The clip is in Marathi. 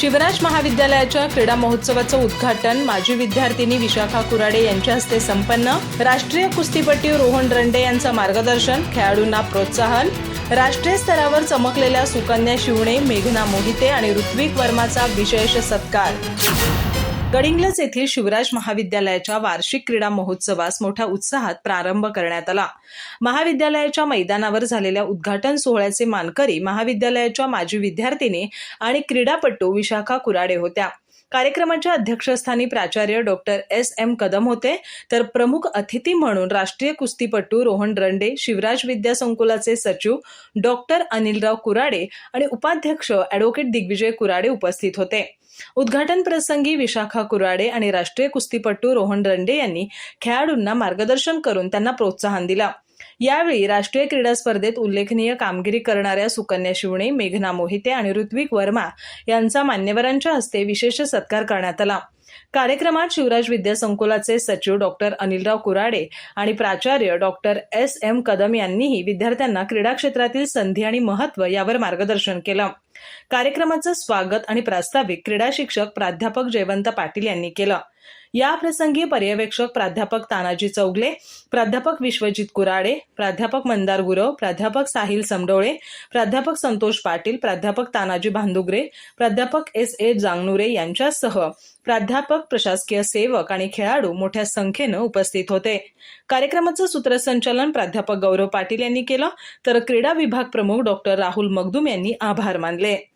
शिवराज महाविद्यालयाच्या क्रीडा महोत्सवाचं उद्घाटन माजी विद्यार्थिनी विशाखा कुराडे यांच्या हस्ते संपन्न. राष्ट्रीय कुस्तीपटू रोहन रंडे यांचं मार्गदर्शन खेळाडूंना प्रोत्साहन. राष्ट्रीय स्तरावर चमकलेल्या सुकन्या शिवणे मेघना मोहिते आणि ऋत्विक वर्माचा विशेष सत्कार. गडिंग्लज येथील शिवराज महाविद्यालयाच्या वार्षिक क्रीडा महोत्सवास मोठ्या उत्साहात प्रारंभ करण्यात आला. महाविद्यालयाच्या मैदानावर झालेल्या उद्घाटन सोहळ्याचे मानकरी महाविद्यालयाच्या माजी विद्यार्थिनी आणि क्रीडापटू विशाखा कुराडे होत्या. कार्यक्रमाच्या अध्यक्षस्थानी प्राचार्य डॉक्टर एस. एम. कदम होते. तर प्रमुख अतिथी म्हणून राष्ट्रीय कुस्तीपटू रोहन रंडे शिवराज विद्यासंकुलाचे सचिव डॉक्टर अनिलराव कुराडे आणि उपाध्यक्ष ॲडव्होकेट दिग्विजय कुराडे उपस्थित होते. उद्घाटन प्रसंगी विशाखा कुराडे आणि राष्ट्रीय कुस्तीपटू रोहन रंडे यांनी खेळाडूंना मार्गदर्शन करून त्यांना प्रोत्साहन दिला. यावेळी राष्ट्रीय क्रीडा स्पर्धेत उल्लेखनीय कामगिरी करणाऱ्या सुकन्या शिवणे मेघना मोहिते आणि ऋत्विक वर्मा यांचा मान्यवरांच्या हस्ते विशेष सत्कार करण्यात आला. कार्यक्रमात शिवराज विद्यासंकुलाचे सचिव डॉक्टर अनिलराव कुराडे आणि प्राचार्य डॉक्टर एस. एम. कदम यांनीही विद्यार्थ्यांना क्रीडा क्षेत्रातील संधी आणि महत्त्व यावर मार्गदर्शन केलं. कार्यक्रमाचं स्वागत आणि प्रास्ताविक क्रीडा शिक्षक प्राध्यापक जयवंत पाटील यांनी केलं. या प्रसंगी पर्यवेक्षक प्राध्यापक तानाजी चौगले प्राध्यापक विश्वजित कुराडे प्राध्यापक मंदार गुरव प्राध्यापक साहिल समडोळे प्राध्यापक संतोष पाटील प्राध्यापक तानाजी भांदुगरे प्राध्यापक एस ए जांगनुरे यांच्यासह प्राध्यापक प्रशासकीय सेवक आणि खेळाडू मोठ्या संख्येनं उपस्थित होते. कार्यक्रमाचं सूत्रसंचालन प्राध्यापक गौरव पाटील यांनी केलं. तर क्रीडा विभाग प्रमुख डॉक्टर राहुल मगदुम यांनी आभार मानले. lately